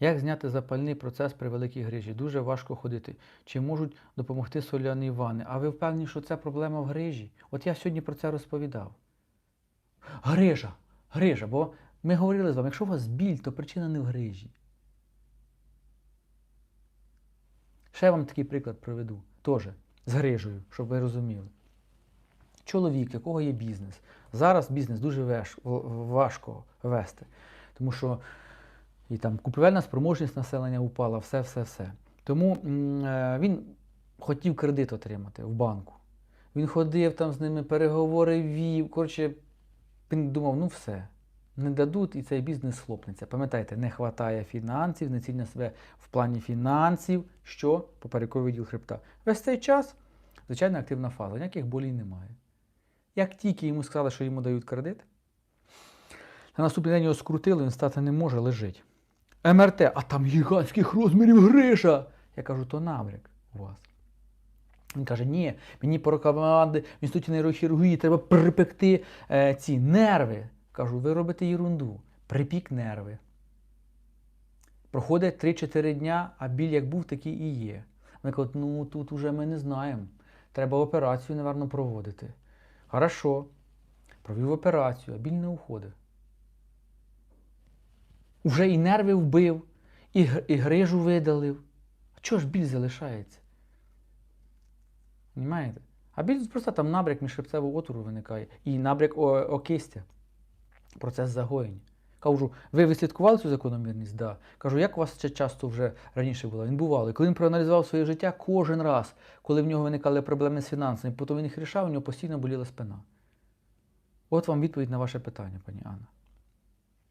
Як зняти запальний процес при великій грижі? Дуже важко ходити. Чи можуть допомогти соляні ванни? А ви впевнені, що це проблема в грижі? От я сьогодні про це розповідав. Грижа, грижа, бо ми говорили з вами, якщо у вас біль, то причина не в грижі. Ще вам такий приклад приведу, теж з грижею, щоб ви розуміли. Чоловік, якого є бізнес. Зараз бізнес дуже важко вести, тому що і там купівельна спроможність населення упала, все, все, все. Тому е, він хотів кредит отримати в банку. Він ходив там з ними, переговори вів. Коротше, він думав, ну все, не дадуть і цей бізнес хлопнеться. Пам'ятайте, не вистачає фінансів, не цільно себе в плані фінансів, що поперековий відділ хребта. Весь цей час, звичайно, активна фаза, ніяких болій немає. Як тільки йому сказали, що йому дають кредит, на наступний день його скрутили, він стати не може, лежить. МРТ, а там гігантських розмірів гриша. Я кажу, то набряк у вас. Він каже, ні, мені по в інституті нейрохірургії треба припекти е, ці нерви. Кажу, ви робите ерунду. Припік нерви. Проходить 3-4 дня, а біль як був, такий і є. Вони кажуть, ну тут уже ми не знаємо. Треба операцію, напевно, проводити. Хорошо. Провів операцію, а біль не уходить. Уже і нерви вбив, і, і грижу видалив. А чого ж біль залишається? Понимаєте? А біль просто там набряк міжхребцевого отвору виникає і набряк окистя. Процес загоєння. Кажу, ви вислідкували цю закономірність? Да. Кажу, як у вас це часто вже раніше було? Він бувало. І коли він проаналізував своє життя, кожен раз, коли в нього виникали проблеми з фінансами, потім він їх рішав, у нього постійно боліла спина. От вам відповідь на ваше питання, пані Анна.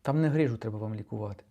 Там не грижу треба вам лікувати.